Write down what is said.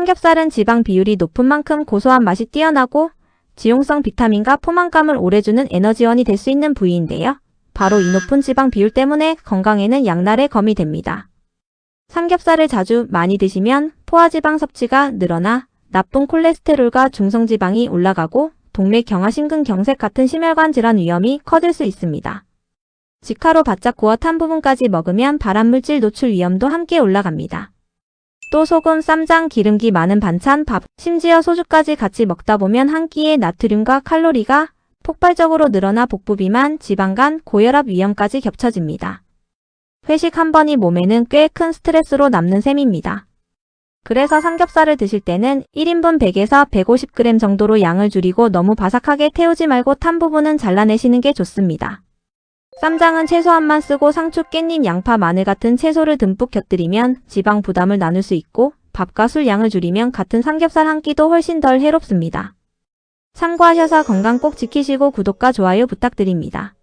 삼겹살은 지방 비율이 높은 만큼 고소한 맛이 뛰어나고 지용성 비타민과 포만감을 오래 주는 에너지원이 될 수 있는 부위인데요. 바로 이 높은 지방 비율 때문에 건강에는 양날의 검이 됩니다. 삼겹살을 자주 많이 드시면 포화지방 섭취가 늘어나 나쁜 콜레스테롤과 중성지방이 올라가고 동맥 경화심근경색 같은 심혈관 질환 위험이 커질 수 있습니다. 직화로 바짝 구워 탄 부분까지 먹으면 발암물질 노출 위험도 함께 올라갑니다. 또 소금, 쌈장, 기름기 많은 반찬, 밥, 심지어 소주까지 같이 먹다 보면 한 끼에 나트륨과 칼로리가 폭발적으로 늘어나 복부 비만, 지방간, 고혈압 위험까지 겹쳐집니다. 회식 한 번이 몸에는 꽤 큰 스트레스로 남는 셈입니다. 그래서 삼겹살을 드실 때는 1인분 100에서 150g 정도로 양을 줄이고 너무 바삭하게 태우지 말고 탄 부분은 잘라내시는 게 좋습니다. 쌈장은 채소 한만 쓰고 상추, 깻잎, 양파, 마늘 같은 채소를 듬뿍 곁들이면 지방 부담을 나눌 수 있고 밥과 술 양을 줄이면 같은 삼겹살 한 끼도 훨씬 덜 해롭습니다. 참고하셔서 건강 꼭 지키시고 구독과 좋아요 부탁드립니다.